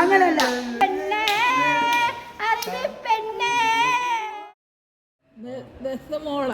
അങ്ങനല്ല. പെണ്ണേ മോൾ.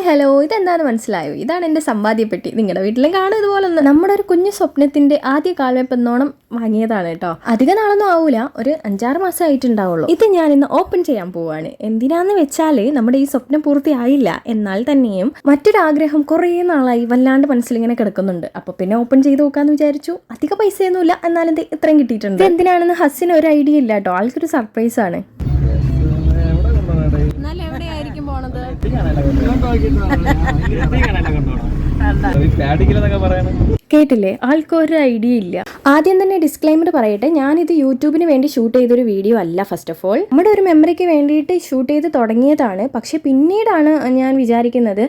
Hi hello ഇതെന്താണെന്ന് മനസ്സിലായോ? ഇതാണ് എന്റെ സമ്പാദ്യപ്പെട്ടി നിങ്ങളുടെ വീട്ടിലും കാണും ഇതുപോലെ ഒന്ന് നമ്മുടെ ഒരു കുഞ്ഞു സ്വപ്നത്തിന്റെ ആദ്യ കാൽവെപ്പെന്നോണം വാങ്ങിയതാണ് കേട്ടോ. അധിക നാളൊന്നും ആവൂല. ഒരു അഞ്ചാറ് മാസം ആയിട്ടുണ്ടാവുള്ളൂ. ഇത് ഞാൻ ഇന്ന് ഓപ്പൺ ചെയ്യാൻ പോവാണ്. എന്തിനാന്ന് വെച്ചാൽ നമ്മുടെ ഈ സ്വപ്നം പൂർത്തിയായില്ല. എന്നാൽ തന്നെയും മറ്റൊരാഗ്രഹം കുറേ നാളായി വല്ലാണ്ട് മനസ്സിലിങ്ങനെ കിടക്കുന്നുണ്ട്. അപ്പോൾ പിന്നെ ഓപ്പൺ ചെയ്ത് നോക്കാന്ന് വിചാരിച്ചു. അധിക പൈസയൊന്നുമില്ല. എന്നാലും ഇത്രയും കിട്ടിയിട്ടുണ്ട്. ഇത് എന്തിനാണെന്ന് ഹസ്സിന് ഒരു ഐഡിയ ഇല്ല കേട്ടോ. ആൾക്കൊരു സർപ്രൈസ് ആണ് എന്നാലും എവിടെയായിരിക്കും പോണത് പാഡിങ്ങിലെന്നൊക്കെ പറയണേ. കേട്ടില്ലേ? ആൾക്കൊരു ഐഡിയ ഇല്ല. ആദ്യം തന്നെ ഡിസ്ക്ലൈമർ പറയട്ടെ. ഞാനിത് യൂട്യൂബിന് വേണ്ടി ഷൂട്ട് ചെയ്തൊരു വീഡിയോ അല്ല ഫസ്റ്റ് ഓഫ് ഓൾ നമ്മുടെ ഒരു മെമ്മറിക്ക് വേണ്ടിയിട്ട് ഷൂട്ട് ചെയ്ത് തുടങ്ങിയതാണ്. പക്ഷെ പിന്നീടാണ് ഞാൻ വിചാരിക്കുന്നത്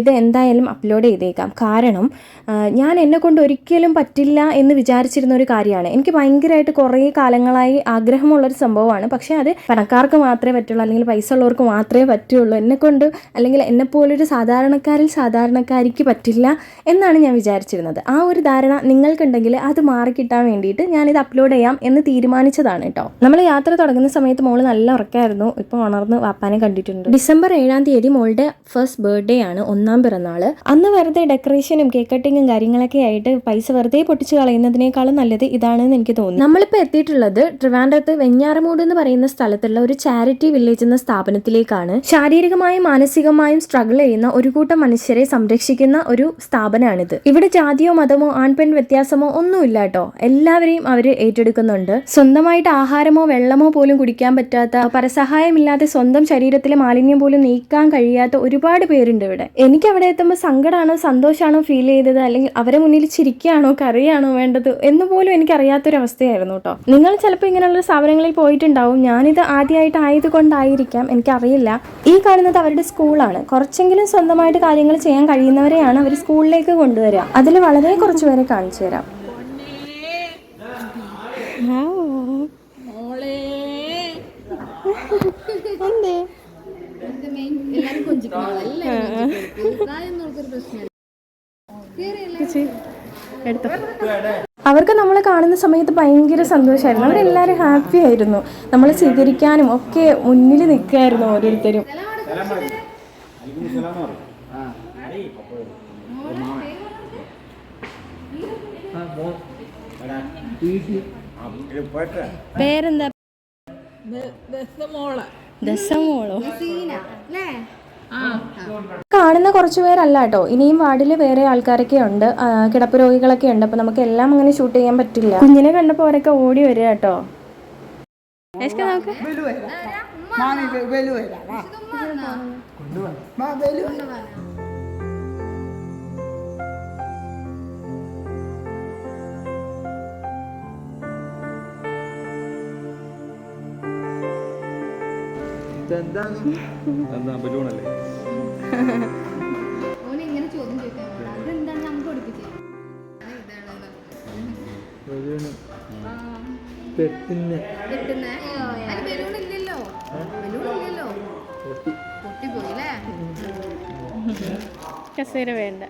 ഇത് എന്തായാലും അപ്ലോഡ് ചെയ്തേക്കാം. കാരണം ഞാൻ എന്നെ കൊണ്ട് ഒരിക്കലും പറ്റില്ല എന്ന് വിചാരിച്ചിരുന്ന ഒരു കാര്യമാണ്. എനിക്ക് ഭയങ്കരമായിട്ട് കുറേ കാലങ്ങളായി ആഗ്രഹമുള്ളൊരു സംഭവമാണ്. പക്ഷേ അത് പണക്കാർക്ക് മാത്രമേ പറ്റുള്ളൂ. അല്ലെങ്കിൽ പൈസ ഉള്ളവർക്ക് മാത്രമേ പറ്റുള്ളൂ. എന്നെ കൊണ്ട് അല്ലെങ്കിൽ എന്നെപ്പോലൊരു സാധാരണക്കാരിൽ സാധാരണക്കാരിക്ക് പറ്റില്ല എന്നാണ് ഞാൻ വിചാരിച്ചിരുന്നത്. ആ ഒരു ധാരണ നിങ്ങൾക്കുണ്ടെങ്കിൽ അത് മാറിക്കിട്ടാൻ വേണ്ടിയിട്ട് ഞാനിത് അപ്ലോഡ് ചെയ്യാം എന്ന് തീരുമാനിച്ചതാണ് കേട്ടോ നമ്മൾ യാത്ര തുടങ്ങുന്ന സമയത്ത് മോൾ നല്ല ഉറക്കമായിരുന്നു ഇപ്പോൾ ഉണർന്ന് വാപ്പാനെ കണ്ടിട്ടുണ്ട്. ഡിസംബർ ഏഴാം തീയതി മോളുടെ ഫസ്റ്റ് ബർത്ത്ഡേ ആണ് ഒന്നാം പിറന്നാൾ അന്ന് വെറുതെ ഡെക്കറേഷനും കേക്ക് കട്ടിങ്ങും കാര്യങ്ങളൊക്കെ ആയിട്ട് പൈസ വെറുതെ പൊട്ടിച്ച് കളയുന്നതിനേക്കാളും നല്ലത് ഇതാണെന്ന് എനിക്ക് തോന്നുന്നു നമ്മളിപ്പോൾ എത്തിയിട്ടുള്ളത് ട്രിവാൻഡ്രത്ത് വെഞ്ഞാറമൂട് എന്ന് പറയുന്ന സ്ഥലത്തുള്ള ഒരു ചാരിറ്റി വില്ലേജ് എന്ന സ്ഥാപനത്തിലേക്കാണ്. ശാരീരികമായും മാനസികമായും സ്ട്രഗിൾ ചെയ്യുന്ന ഒരു കൂട്ടം മനുഷ്യരെ സംരക്ഷിക്കുന്ന ഒരു സ്ഥാപനമാണിത്. ഇവിടെ ജാതിയോ മതമോ ആൺപെൺ വ്യത്യാസമോ ഒന്നുമില്ല കേട്ടോ. എല്ലാവരെയും അവർ ഏറ്റെടുക്കുന്നുണ്ട്. സ്വന്തമായിട്ട് ആഹാരമോ വെള്ളമോ പോലും കുടിക്കാൻ പറ്റാത്ത പരസഹായമില്ലാതെ സ്വന്തം ശരീരത്തിലെ മാലിന്യം പോലും നീക്കാൻ കഴിയാത്ത ഒരുപാട് പേരുണ്ട് ഇവിടെ. എനിക്ക് അവിടെ എത്തുമ്പോൾ സങ്കടമാണോ സന്തോഷമാണോ ഫീൽ ചെയ്തത്? അല്ലെങ്കിൽ അവരെ മുന്നിൽ ചിരിക്കുകയാണോ കറിയാണോ വേണ്ടത് എന്ന് പോലും എനിക്ക് അറിയാത്തൊരവസ്ഥയായിരുന്നു കേട്ടോ. നിങ്ങൾ ചിലപ്പോൾ ഇങ്ങനെയുള്ള സ്ഥാപനങ്ങളിൽ പോയിട്ടുണ്ടാവും. ഞാനിത് ആദ്യമായിട്ട് ആയതുകൊണ്ടായിരിക്കാം. എനിക്കറിയില്ല. ഈ കാണുന്നത് അവരുടെ സ്കൂളാണ് കുറച്ചെങ്കിലും സ്വന്തമായിട്ട് കാര്യങ്ങൾ ചെയ്യാൻ കഴിയുന്നവരെയാണ് അവർ സ്കൂളിലേക്ക് കൊണ്ടുവരിക. അതിൽ വളരെ കുറച്ച് പേരെ കാണിച്ചു തരാം. അവർക്ക് നമ്മളെ കാണുന്ന സമയത്ത് ഭയങ്കര സന്തോഷമായിരുന്നു. അവരെല്ലാവരും ഹാപ്പി ആയിരുന്നു. നമ്മളെ സ്വീകരിക്കാനും ഒക്കെ മുന്നിൽ നിൽക്കുകയായിരുന്നു ഓരോരുത്തരും. പേരെന്താ? മോൾ ദശമോളോ. കാണുന്ന കുറച്ച് പേരല്ല കേട്ടോ. ഇനിയും വാർഡിൽ വേറെ ആൾക്കാരൊക്കെ ഉണ്ട്. കിടപ്പ് രോഗികളൊക്കെ ഉണ്ട്. അപ്പൊ നമുക്ക് എല്ലാം അങ്ങനെ ഷൂട്ട് ചെയ്യാൻ പറ്റില്ല. കുഞ്ഞിനെ കണ്ടപ്പോ അവരൊക്കെ ഓടി വരിക കേട്ടോ. നമുക്ക്? ഓനെങ്ങനെ ചോദ്യം അതെന്താണ് ഇല്ലല്ലോ കസേര വേണ്ട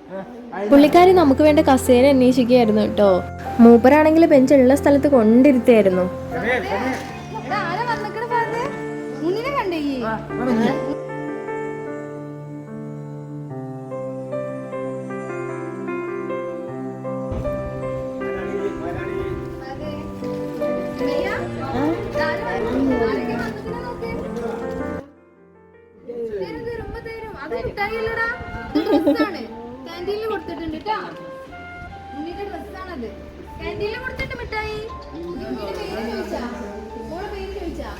പുള്ളിക്കാരി നമുക്ക് വേണ്ട കസേര അന്വേഷിക്കുകയായിരുന്നു കേട്ടോ. മൂപ്പരാണെങ്കിൽ ബെഞ്ച് ഉള്ള സ്ഥലത്ത് കൊണ്ടിരുത്തായിരുന്നു ക്യാന്റീനിൽ കൊടുത്തിട്ടുണ്ട് കേട്ടോ ഉണ്ണിയുടെ ഡ്രസ്സാണത് ക്യാന്റീനിൽ കൊടുത്തിട്ട് മിഠായി പേര് ചോദിച്ചാ മോളെ പേര് ചോദിച്ചാ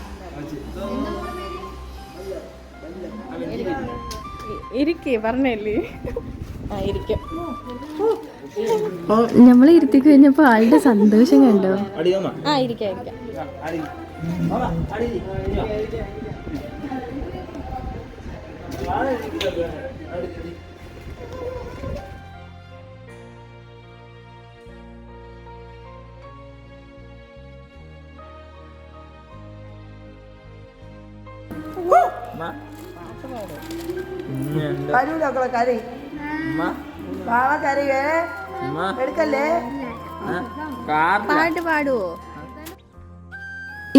എന്താ ഇരിക്കേ പറഞ്ഞല്ലേ ആ ഇരിക്കും. നമ്മൾ ഇരുത്തി കഴിഞ്ഞപ്പോ ആളുടെ സന്തോഷം കണ്ടോ? ആ ഇരിക്കാം ഇരിക്കാം. കരൂലൊക്കെ കരി വാള എടുക്കല്ലേ? പാട്ട് പാടുവോ?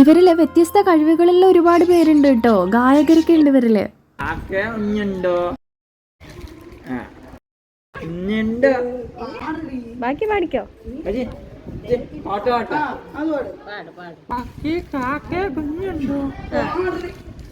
ഇവരിലെ വ്യത്യസ്ത കഴിവുകളിൽ ഒരുപാട് പേരുണ്ട് കേട്ടോ. ഗായകരൊക്കെ ഉണ്ട് ഇവരിൽ. ബാക്കി പാടിക്കോ? പാട്ട് പാട്ടാ?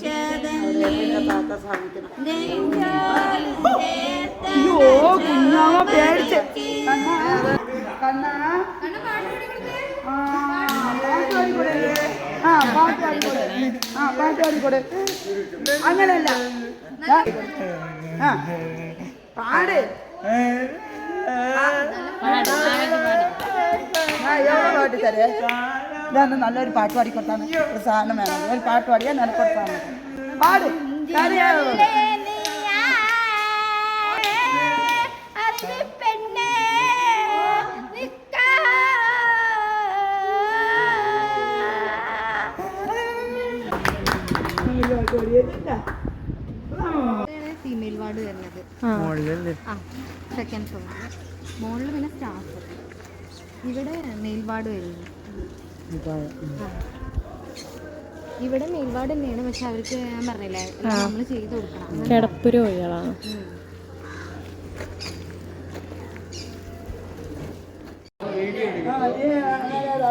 ചേർത്ത അയ്യോ കുഞ്ഞാമ പേടിച്ച് കണ്ണ ആ പാട്ട് പാടിക്കൂടെ ആ പാട്ട് പാടിക്കൂടെ ആ പാട്ട് പാടിക്കൂടെ അങ്ങനെയല്ല ദാ, ആ പാട്. ആ എവിടെ പാട്ട് തരേ ഇതാണ് നല്ലൊരു പാട്ട് പാടിക്കൊടുത്താണ്. ഒരു സാധനം വേണം. ഒരു പാട്ട് പാടിയാൽ നിനക്കൊടുത്താണ് പാട്. ഫീമെയിൽ വാർഡ് വരുന്നത് സെക്കൻഡ് ഫ്ലോർ മുകളിൽ പിന്നെ സ്റ്റാഫ് ഇവിടെ മെയിൽ വാർഡ് വരുന്നു. ഇവിടെ മേൽപാട് തന്നെയാണ് പക്ഷെ അവർക്ക് ഞാൻ പറഞ്ഞില്ലേ നമ്മൾ ചെയ്ത് കൊടുക്കണം. കിടപ്പ് രോഗികളാണ്.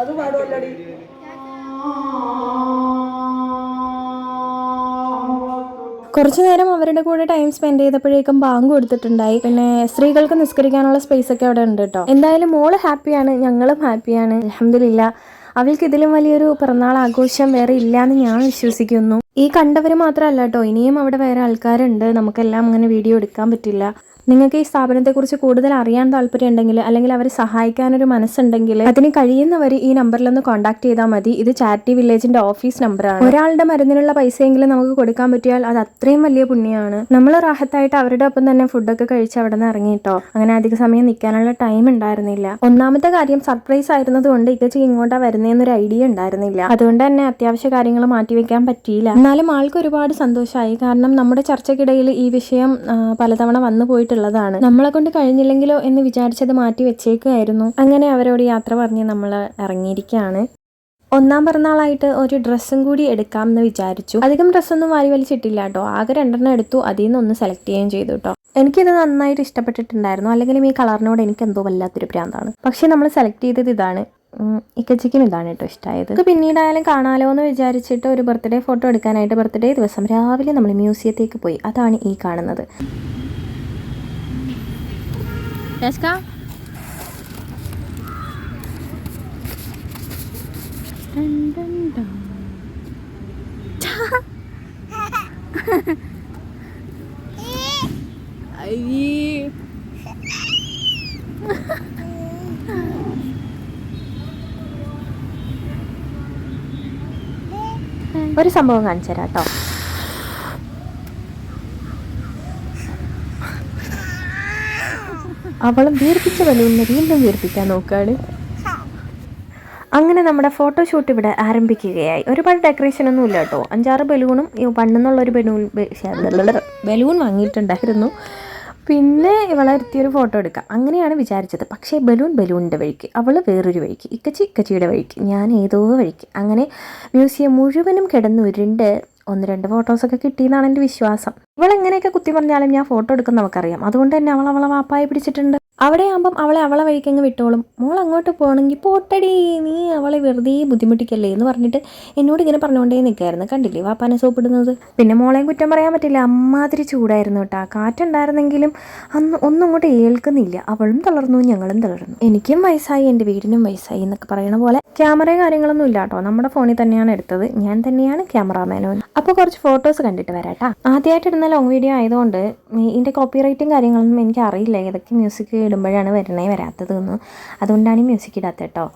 അത് പാടുമല്ലോടി കുറച്ചു നേരം അവരുടെ കൂടെ ടൈം സ്പെൻഡ് ചെയ്തപ്പോഴേക്കും ബാങ്ക് കൊടുത്തിട്ടുണ്ടായി. പിന്നെ സ്ത്രീകൾക്ക് നിസ്കരിക്കാനുള്ള സ്പേസ് ഒക്കെ അവിടെ ഉണ്ട് കേട്ടോ എന്തായാലും മോൾ ഹാപ്പിയാണ് ഞങ്ങളും ഹാപ്പിയാണ് അലഹമില്ല അവൾക്ക് ഇതിലും വലിയൊരു പിറന്നാൾ ആഘോഷം വേറെ ഇല്ല എന്ന് ഞാൻ വിശ്വസിക്കുന്നു. ഈ കണ്ടവര് മാത്രമല്ല കേട്ടോ ഇനിയും അവിടെ വേറെ ആൾക്കാരുണ്ട്. നമുക്കെല്ലാം അങ്ങനെ വീഡിയോ എടുക്കാൻ പറ്റില്ല. നിങ്ങൾക്ക് ഈ സ്ഥാപനത്തെക്കുറിച്ച് കൂടുതൽ അറിയാൻ താല്പര്യം ഉണ്ടെങ്കിൽ അല്ലെങ്കിൽ അവരെ സഹായിക്കാനൊരു മനസ്സുണ്ടെങ്കിൽ അതിന് കഴിയുന്നവർ ഈ നമ്പറിലൊന്ന് കോൺടാക്ട് ചെയ്താൽ മതി. ഇത് ചാരിറ്റി വില്ലേജിന്റെ ഓഫീസ് നമ്പറാണ് ഒരാളുടെ മരുന്നിനുള്ള പൈസയെങ്കിലും നമുക്ക് കൊടുക്കാൻ പറ്റിയാൽ അത് അത്രയും വലിയ പുണ്യമാണ് നമ്മൾ റാഹത്തായിട്ട് അവരുടെ ഒപ്പം തന്നെ ഫുഡൊക്കെ കഴിച്ച് അവിടെ നിന്ന് ഇറങ്ങിയിട്ടോ അങ്ങനെ അധിക സമയം നിൽക്കാനുള്ള ടൈം ഉണ്ടായിരുന്നില്ല. ഒന്നാമത്തെ കാര്യം സർപ്രൈസ് ആയിരുന്നത് കൊണ്ട് ഇക്കച്ചി ഇങ്ങോട്ടാ വരുന്നതെന്നൊരു ഐഡിയ ഉണ്ടായിരുന്നില്ല. അതുകൊണ്ട് തന്നെ അത്യാവശ്യ കാര്യങ്ങൾ മാറ്റിവെക്കാൻ പറ്റിയില്ല. എന്നാലും ആൾക്ക് ഒരുപാട് സന്തോഷമായി കാരണം നമ്മുടെ ചർച്ചയ്ക്കിടയിൽ ഈ വിഷയം പലതവണ വന്നു പോയിട്ടുള്ളതാണ് നമ്മളെ കൊണ്ട് കഴിഞ്ഞില്ലെങ്കിലോ എന്ന് വിചാരിച്ചത് മാറ്റി വെച്ചേക്കുമായിരുന്നു അങ്ങനെ അവരോട് യാത്ര പറഞ്ഞ് നമ്മൾ ഇറങ്ങിയിരിക്കുകയാണ്. ഒന്നാം പിറന്നാളായിട്ട് ഒരു ഡ്രസ്സും കൂടി എടുക്കാം എന്ന് വിചാരിച്ചു. അധികം ഡ്രസ്സൊന്നും വാരി വലിച്ചിട്ടില്ല കേട്ടോ. ആകെ രണ്ടെണ്ണം എടുത്തു. അതിൽ നിന്ന് ഒന്ന് സെലക്ട് ചെയ്യുകയും ചെയ്തു കേട്ടോ. എനിക്കിത് നന്നായിട്ട് ഇഷ്ടപ്പെട്ടിട്ടുണ്ടായിരുന്നു. അല്ലെങ്കിൽ ഈ കളറിനോട് എനിക്ക് എന്തോ വല്ലാത്തൊരു ഭ്രാന്താണ്. പക്ഷേ നമ്മൾ സെലക്ട് ചെയ്തത് ഇതാണ്. ഇക്കച്ചയ്ക്കും ഇതാണ് കേട്ടോ ഇഷ്ടമായത് പിന്നീടായാലും കാണാലോ എന്ന് വിചാരിച്ചിട്ട് ഒരു ബർത്ത്ഡേ ഫോട്ടോ എടുക്കാനായിട്ട് ബർത്ത്ഡേ ദിവസം രാവിലെ നമ്മൾ മ്യൂസിയത്തേക്ക് പോയി. അതാണ് ഈ കാണുന്നത്. ഒരു സംഭവം കാണിച്ചു തരാം കേട്ടോ അവളും വീർപ്പിച്ച ബലൂണിനെ വീണ്ടും വീർപ്പിക്കാൻ നോക്കുകയാണ്. അങ്ങനെ നമ്മുടെ ഫോട്ടോഷൂട്ട് ഇവിടെ ആരംഭിക്കുകയായി. ഒരുപാട് ഡെക്കറേഷൻ ഒന്നും ഇല്ല കേട്ടോ. അഞ്ചാറ് ബലൂണും പണ്ടെന്നുള്ളൊരു ബലൂൺ ബലൂൺ വാങ്ങിയിട്ടുണ്ടായിരുന്നു പിന്നെ ഇവളെ ഇരുത്തിയൊരു ഫോട്ടോ എടുക്കാം അങ്ങനെയാണ് വിചാരിച്ചത് പക്ഷേ ബലൂൺ ബലൂണിന്റെ വഴിക്ക് അവൾ വേറൊരു വഴിക്ക് ഇക്കച്ചി ഇക്കച്ചിയുടെ വഴിക്ക് ഞാൻ ഏതോ വഴിക്ക് അങ്ങനെ മ്യൂസിയം മുഴുവനും കിടന്ന് ഉരുണ്ട് ഒന്ന് രണ്ട് ഫോട്ടോസൊക്കെ കിട്ടിയെന്നാണ് എന്റെ വിശ്വാസം. ഇവളെങ്ങനെയൊക്കെ കുത്തി പറഞ്ഞാലും ഞാൻ ഫോട്ടോ എടുക്കുന്ന നമുക്കറിയാം അതുകൊണ്ട് തന്നെ അവൾ അവളെ വാപ്പായി പിടിച്ചിട്ടുണ്ട്. അവിടെ ആകുമ്പം അവളെ അവളെ വഴിക്കങ്ങ് വിട്ടോളും. മോൾ അങ്ങോട്ട് പോകണമെങ്കിൽ പോട്ടടി നീ അവളെ വെറുതെ ബുദ്ധിമുട്ടിക്കല്ലേ എന്ന് പറഞ്ഞിട്ട് എന്നോട് ഇങ്ങനെ പറഞ്ഞുകൊണ്ടേ നിൽക്കായിരുന്നു കണ്ടില്ലേ വാപ്പാനെ സോപ്പിടുന്നത്? പിന്നെ മോളെയും കുറ്റം പറയാൻ പറ്റില്ല. അമ്മാതിരി ചൂടായിരുന്നു കേട്ടോ. കാറ്റുണ്ടായിരുന്നെങ്കിലും അന്ന് ഒന്നും അങ്ങോട്ട് ഏൽക്കുന്നില്ല. അവളും തളർന്നു ഞങ്ങളും തളർന്നു. എനിക്കും വയസ്സായി എന്റെ വീടിനും വയസ്സായി എന്നൊക്കെ പറയണ പോലെ ക്യാമറ കാര്യങ്ങളൊന്നും ഇല്ല കേട്ടോ. നമ്മുടെ ഫോണിൽ തന്നെയാണ് എടുത്തത്. ഞാൻ തന്നെയാണ് ക്യാമറാമാനോ അപ്പോൾ കുറച്ച് ഫോട്ടോസ് കണ്ടിട്ട് വരാട്ടാ. ആദ്യമായിട്ട് ഇടുന്ന ലോങ് വീഡിയോ ആയതുകൊണ്ട് ഇതിന്റെ കോപ്പി റൈറ്റും കാര്യങ്ങളൊന്നും എനിക്ക് അറിയില്ല ഏതൊക്കെ മ്യൂസിക് ഇടുമ്പോഴാണ് വരണേ വരാത്തത് എന്ന് അതുകൊണ്ടാണ് ഈ മ്യൂസിക് ഇടാത്തത് കേട്ടോ.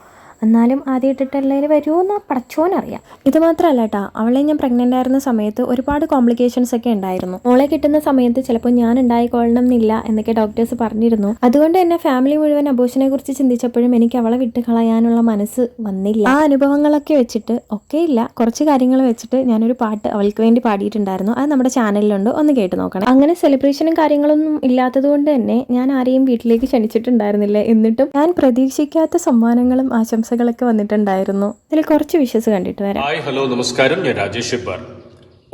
എന്നാലും ആദ്യം എല്ലാവരും വരുമെന്ന് പടച്ചോനറിയാം. ഇത് മാത്രമല്ല കേട്ടോ അവളെ ഞാൻ പ്രഗ്നന്റ് ആയിരുന്ന സമയത്ത് ഒരുപാട് കോംപ്ലിക്കേഷൻസ് ഒക്കെ ഉണ്ടായിരുന്നു. മോളെ കിട്ടുന്ന സമയത്ത് ചിലപ്പോൾ ഞാൻ ഉണ്ടായിക്കൊള്ളണം എന്നില്ല എന്നൊക്കെ ഡോക്ടേഴ്സ് പറഞ്ഞിരുന്നു. അതുകൊണ്ട് തന്നെ ഫാമിലി മുഴുവൻ അബോഷനെ കുറിച്ച് ചിന്തിച്ചപ്പോഴും എനിക്ക് അവളെ വിട്ട് കളയാനുള്ള മനസ്സ് വന്നില്ല. ആ അനുഭവങ്ങളൊക്കെ വെച്ചിട്ട് ഒക്കെ ഇല്ല കുറച്ച് കാര്യങ്ങൾ വെച്ചിട്ട് ഞാനൊരു പാട്ട് അവൾക്ക് വേണ്ടി പാടിയിട്ടുണ്ടായിരുന്നു. അത് നമ്മുടെ ചാനലിലുണ്ട് ഒന്ന് കേട്ട് നോക്കണം. അങ്ങനെ സെലിബ്രേഷനും കാര്യങ്ങളൊന്നും ഇല്ലാത്തത് കൊണ്ട് തന്നെ ഞാൻ ആരെയും വീട്ടിലേക്ക് ക്ഷണിച്ചിട്ടുണ്ടായിരുന്നില്ല. എന്നിട്ടും ഞാൻ പ്രതീക്ഷിക്കാത്ത സമ്മാനങ്ങളും ആശംസകളൊക്കെ വന്നിട്ടുണ്ടായിരുന്നു. ഇതിൽ കുറച്ച് വിഷസ് കണ്ടിട്ട് വരാം. ഹായ് ഹലോ നമസ്കാരം. ഞാൻ രാജേഷ്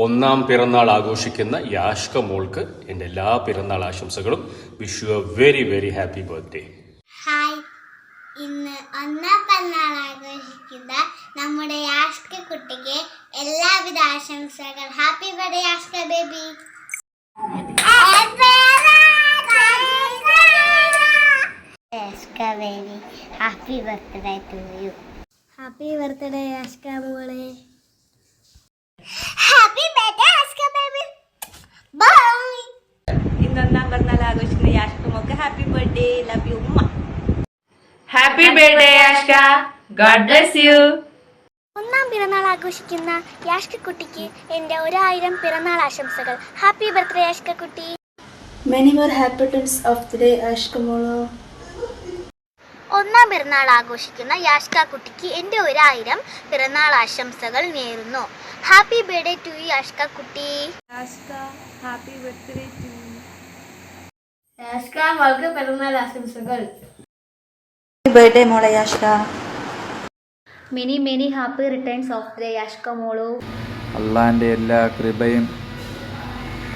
ഒന്നാം പിറന്നാൾ ആഘോഷിക്കുന്ന യാഷ്ക മോൾക്ക് എന്റെ എല്ലാ പിറന്നാൾ ആശംസകളും. Wish you a very very happy birthday hi. ഇന്ന് ഒന്നാം പിറന്നാൾ ആഘോഷിക്കുന്ന നമ്മുടെ യാഷ്ക കുട്ടിക്ക് എല്ലാവിധ ആശംസകൾ. Happy birthday Yashka baby baby happy birthday to you happy birthday Yashka മോളെ happy birthday Yashka baby bye ഇന്നൊന്നാം പിറന്നാൾ ആഘോഷിക്കുന്ന യാഷ്കുമൊക്കെ ഹാപ്പി ബർത്ത്ഡേ ലവ് യു ഉമ്മ. Happy birthday Ashka God bless you ഒന്നാം പിറന്നാൾ ആഘോഷിക്കുന്ന യാഷ്ക കുട്ടിക്ക് എന്റെ ഒരായിരം പിറന്നാൾ ആശംസകൾ. ഹാപ്പി ബർത്ത്ഡേ യാഷ്ക കുട്ടി Many more happy returns of the day, Ashkamolo. ഒന്നാം പിറന്നാൾ ആഘോഷിക്കുന്ന യാഷ്ക കുട്ടിക്ക് എന്റെ ഒരായിരം പിറന്നാൾ ആശംസകൾ നേരുന്നു. Happy birthday to you Yashka കുട്ടി. ഹാപ്പി ബർത്ത്ഡേ ടു യാഷ്ക വളരെ പിറന്നാൾ ആശംസകൾ. ബർത്ത്ഡേ മോളെ Yashka. Many many happy returns of the Yashka മോളു. അള്ളാന്റെ എല്ലാ കൃപയും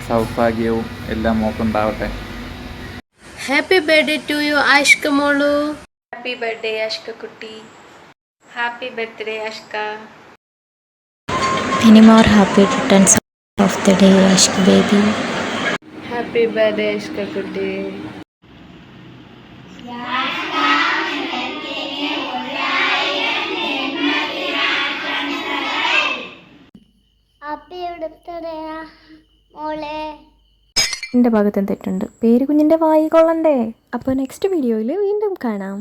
സൗഭാഗ്യവും എല്ലാം മോക്കുണ്ടാവട്ടെ. ഹാപ്പി ബർത്ത്ഡേ ടു യു ആഷ്കമോളു ഹാപ്പി ബർത്ത്ഡേ അഷ്ക കുട്ടി happy birthday Ashka many more happy returns of the day Ashka baby happy birthday Ashka കുട്ടി മോളെ. എന്റെ ഭാഗത്തും തെറ്റുണ്ട് പേര് കുഞ്ഞിന്റെ വായി കൊള്ളണ്ടേ. അപ്പോൾ നെക്സ്റ്റ് വീഡിയോയിൽ വീണ്ടും കാണാം.